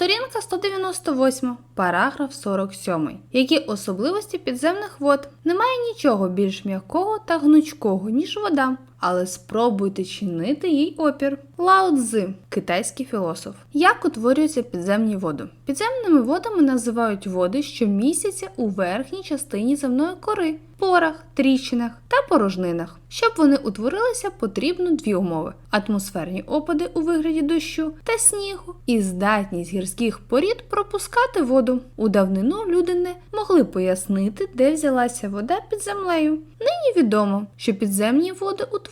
Сторінка 198, параграф 47. Які особливості підземних вод? Немає нічого більш м'якого та гнучкого, ніж вода, але спробуйте чинити їй опір. Лао Цзи, китайський філософ. Як утворюються підземні води? Підземними водами називають води, що містяться у верхній частині земної кори, порах, тріщинах та порожнинах. Щоб вони утворилися, потрібно дві умови: атмосферні опади у вигляді дощу та снігу і здатність гірських порід пропускати воду. У давнину люди не могли пояснити, де взялася вода під землею. Нині відомо, що підземні води утворюються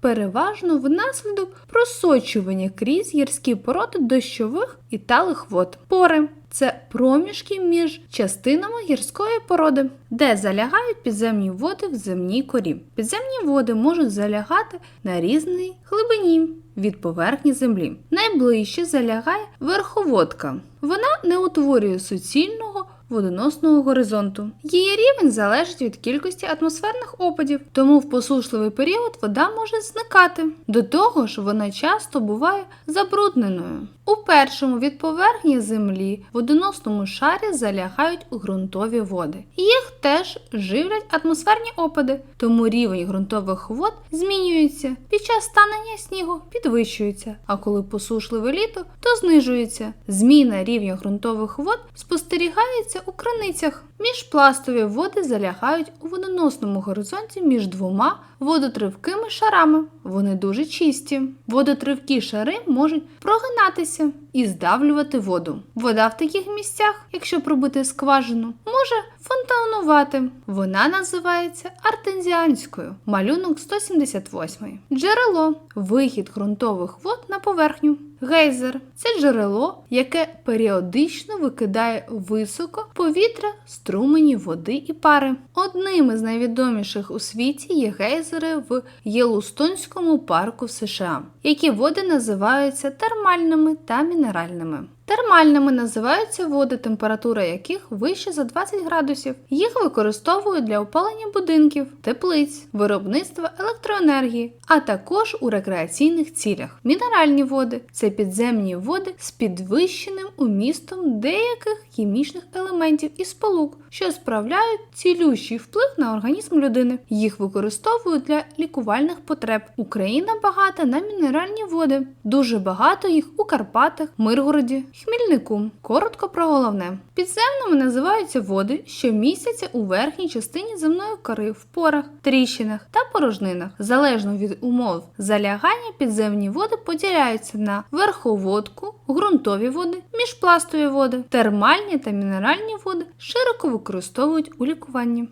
переважно внаслідок просочування крізь гірські породи дощових і талих вод. Пори це проміжки між частинами гірської породи, де залягають підземні води в земній корі. Підземні води можуть залягати на різній глибині від поверхні землі. Найближче залягає верховодка. Вона не утворює суцільного водоносного горизонту. Її рівень залежить від кількості атмосферних опадів, тому в посушливий період вода може зникати. До того ж, вона часто буває забрудненою. У першому від поверхні землі водоносному шарі залягають ґрунтові води. Їх теж живлять атмосферні опади, тому рівень ґрунтових вод змінюється. Під час станення снігу підвищується, а коли посушливе літо, то знижується. Зміна рівня ґрунтових вод спостерігається у криницях. Міжпластові води залягають у водоносному горизонті між двома водотривкими шарами. Вони дуже чисті. Водотривкі шари можуть прогинатися подобається і здавлювати воду. Вода в таких місцях, якщо пробити скважину, може фонтанувати. Вона називається артезіанською. Малюнок 178. Джерело вихід ґрунтових вод на поверхню. Гейзер це джерело, яке періодично викидає високо повітря, струмені води і пари. Одним із найвідоміших у світі є гейзери в Єлустонському парку США, які води називаються термальними та мінеральними мінеральними. Термальними називаються води, температура яких вище за 20 градусів. Їх використовують для опалення будинків, теплиць, виробництва електроенергії, а також у рекреаційних цілях. Мінеральні води це підземні води з підвищеним умістом деяких хімічних елементів і сполук, що справляють цілющий вплив на організм людини. Їх використовують для лікувальних потреб. Україна багата на мінеральні води. Дуже багато їх у Карпатах, Миргороді, Хмільнику. Коротко про головне. Підземними називаються води, що містяться у верхній частині земної кори в порах, тріщинах та порожнинах. Залежно від умов залягання, підземні води поділяються на верховодку, ґрунтові води, міжпластові води, термальні та мінеральні води широко використовують у лікуванні.